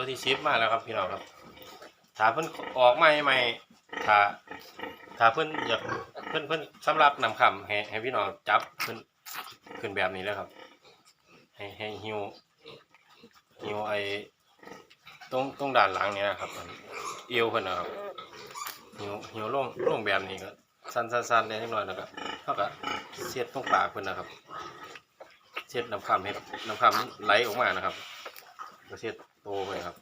ตัวที่ซิปมาแล้วครับพี่น้องครับถ้าเพิ่นออกมาใหม่ถ้าถ้าเพิ่นอยากเพิ่นเพิ่นสำหรับนำคำให้ให้พี่น้องจับเพิ่นขึ้นแบบนี้แล้วครับ ให้ให้หิวหิวไอ้ตรงตรงด้านหลังเนี่ยนะครับอันเอวเพิ่นนะครับหิวหิวลงลงแบบนี้ก็สั้นสั้นสั้นได้นิดหน่อยแล้วก็เท่ากับเสียดตรงปากเพิ่นนะครับเช็ดน้ำคำให้น้ำคำไหลออกมานะครับก็เช็ด โตไปครับ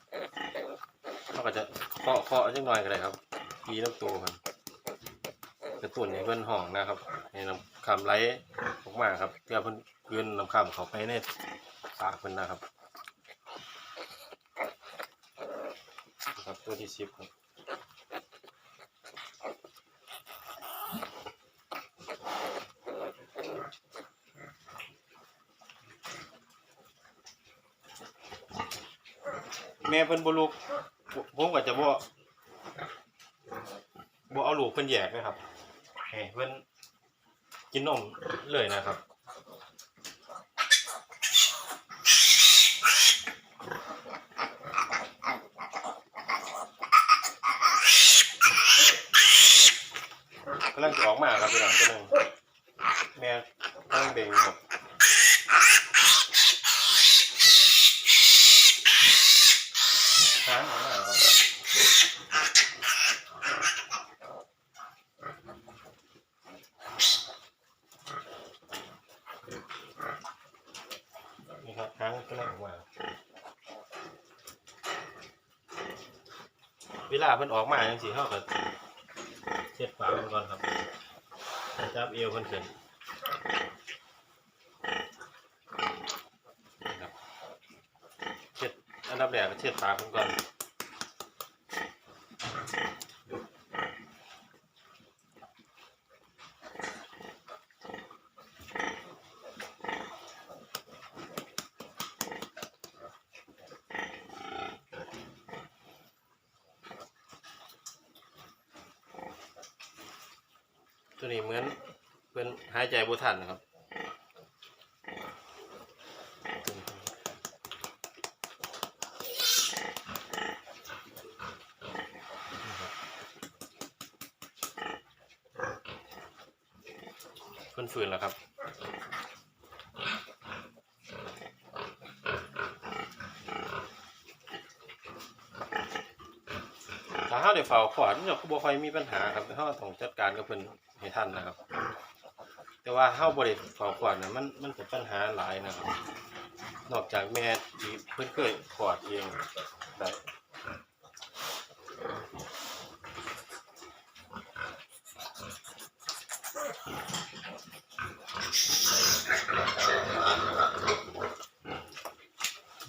เขาก็จะเคาะเคาะจังหน่อยก็ได้ครับปีน้ำโตมันกระตุ้นให้เพื่อนห้องนะครับให้น้ำคำไหลออกมาครับเพื่อเพื่อนเพื่อนน้ำคำเข้าไปในปากเพื่อนนะครับ ครับตัวที่สิบครับ แม่เพิ่นบ่ลูกผมก็จะบ่บ่เอาลูกเพิ่นแยกนะครับให้เพิ่นกินนมเลยนะครับกำลังจะออกมาครับพี่น้องตัวหนึงแม่กำลังเบ่งครับหางออกมาครับนี่ครับหางกำลังออกมา เวลาเพิ่นออกมาจังซี่เฮาก็เช็ดปากมันก่อนครับจับเอวเพิ่นขึ้นนะครับเช็ดอันดับแรกก็เช็ดปากเพิ่นก่อน ตัวนี้เหมือนเพิ่นหายใจบ่ทันนะครับเพิ่นฝืนแล้วครับถ้าเฮาได้เฝ้าขวดมันก็บ่ค่อยมีปัญหาครับเฮาต้องจัดการกับเพิ่อน ให้ทันนะครับ แต่ว่าเฮาบ่ได้เฝ้าขวดน่ะมันมันเป็นปัญหาหลายนะครับ นอกจากแม่ที่เพิ่นเคยขวดเองได้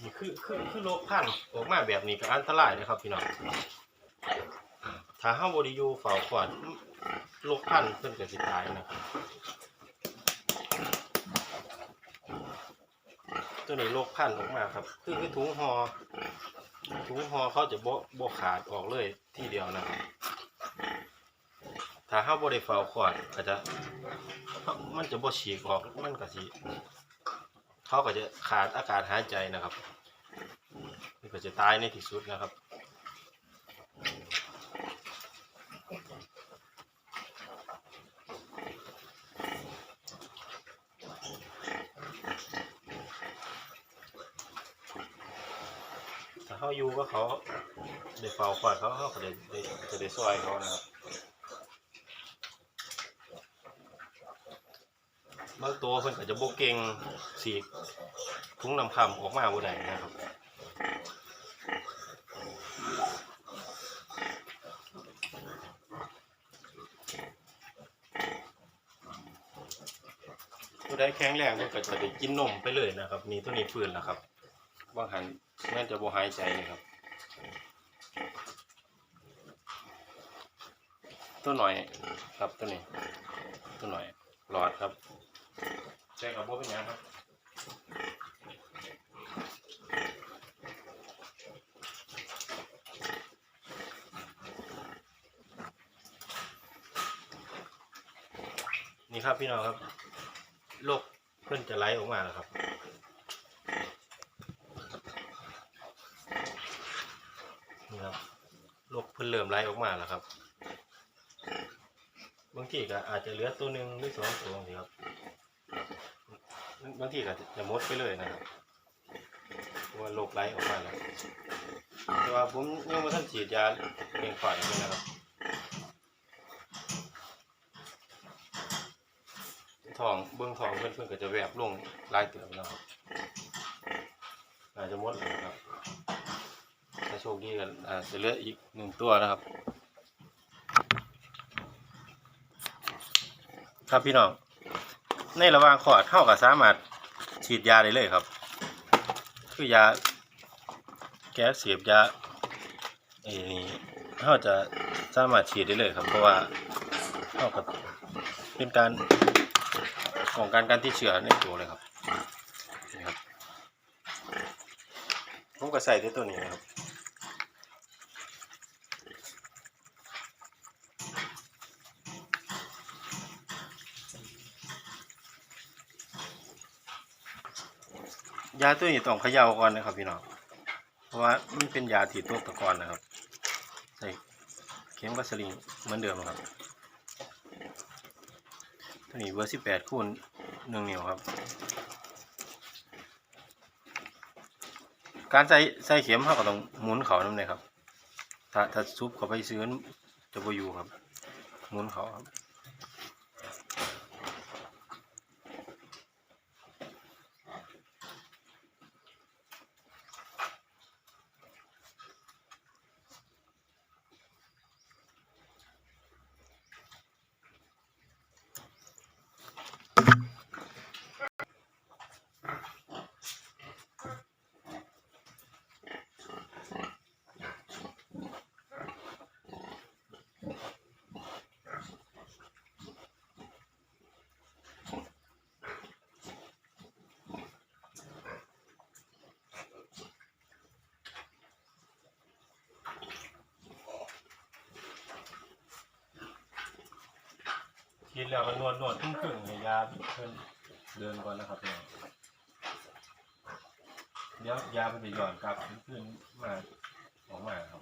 นี่คือคือคือโรคพันธุ์ออกมาแบบนี้ก็อันตรายนะครับพี่น้องถ้าเฮาบ่ได้อยู่เฝ้าขวด โรคพันเพิ่นก็สิตายนะครับตัวนี้โรคพันออกมาครับ คือคือถุงหอ่อถุงห่อเขาจะบ่บ่ขาดออกเลยที่เดียวนะครับถ้าเฮาบ่ได้เฝ้าขวดก็จะมันจะบ่ฉีกออกมันก็สิเขาก็จะขาดอากาศหายใจนะครับมันก็จะตายในที่สุดนะครับ เขาอยู่ก็เขาได้เฝ้าคอยเขาเขาก็ได้ได้จะได้ซอยเขานะครับบางตัวเพิ่นก็จะโบเก่งสีทุงนำคำออกมาบ่ได้นะครับตัวได้แข็งแรงมันก็จะได้กินนมไปเลยนะครับ นี่ตัวนี้ฟื้นแล้วครับ บางหันแม่นจะบ่หายใจเลยครับ ตัวหน่อยครับตัวนี้ ตัวหน่อยหลอดครับใช่กับบ่เป็นยังครับนี่ครับพี่น้องครับโรคเพิ่นจะไหลออกมาแล้วครับ มัน เริ่มไหลออกมาแล้วครับ บางทีก็อาจจะเหลือตัวหนึ่งหรือสองตัวนี่ครับบางทีก็จะมดไปเลยนะครับว่าโรคไหลออกมาแล้วแต่ว่าผมยังไม่ทันฉีดยาเพียงฝ่ายเลยนะครับทองเบื้องทองเพื่อนเพื่อนๆก็จะแวบลงลายเตือแล้วครับอาจจะมดแล้วครับ คดีก็อาจะเหลืออีกหนึ่งตัวนะครับ ครับพี่น้อง ในระหว่างขอดเท่ากับสามารถฉีดยาได้เลยครับ คือยาแก้เสียบยาไอ้นี่เท่าจะสามารถฉีดได้เลยครับ เพราะว่าเท่ากับเป็นการป้องกันการที่เชื้อในตัวเลยครับนี่ครับ ผมก็ใส่ที่ตัวนี้นะครับ ยาตัวนี้ต้องเขย่าก่อนนะครับ พี่น้อง เพราะว่ามันเป็นยาถีบตัวตะกอนนะครับ ใส่เข็มกัสลิงเหมือนเดิมครับ ตัวนี้เบอร์สิบแปดคูณหนึ่งนิ้วครับ การใส่ใส่เข็มเขาก็ต้องหมุนเขานั่นเลยครับ ถ้าถ้าซุปเข้าไปซื้อมันจะบอยู่ครับ หมุนเขาครับ กินแล้วก็นวดนวดครึ่งครึ่งๆให้ยาเพิ่นเดินก่อนนะครับพี่น้องเดี๋ยวยาเพิ่นจะหย่อนกลับขึ้นมาออกมาครับ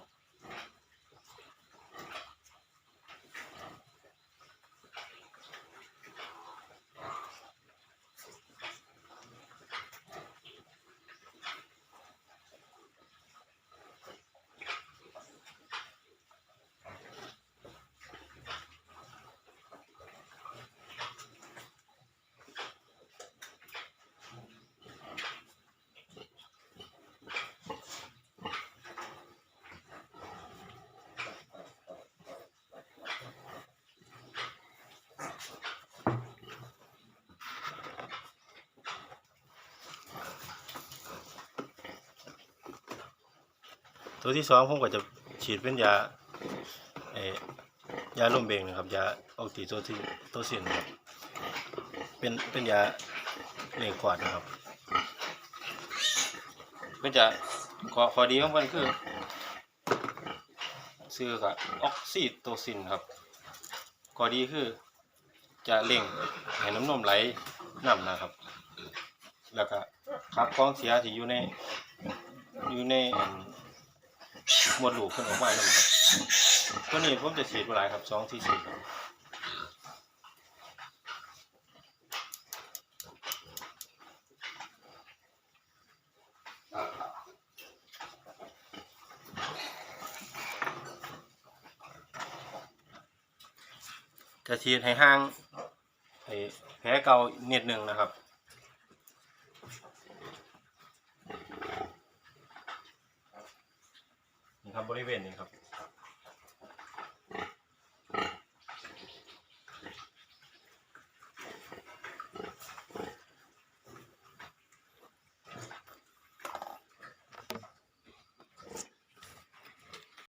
ตัวที่สองผมก็จะฉีดเป็นยาเอยาลมเบงนะครับยาออกติโตซินโตซินครับเป็นเป็นยาเล่งขวดนะครับเพื่อจะขอขอดีของมันคือซื้อกับออกซิโตซินครับข้อดีคือจะเล่งให้น้ำนมไหลน้ำนะครับ แล้วก็ขับของเสียที่อยู่ในอยู่ใน หมวดลูกขึ้นออกมาแล้วครับตัวนี้ผมจะฉีดเวลาครับสองที่ฉีดครับจะฉีดให้ห่างไอ้แผลเก่านิดหนึ่งนะครับ ครับบริเวณนี้ครับ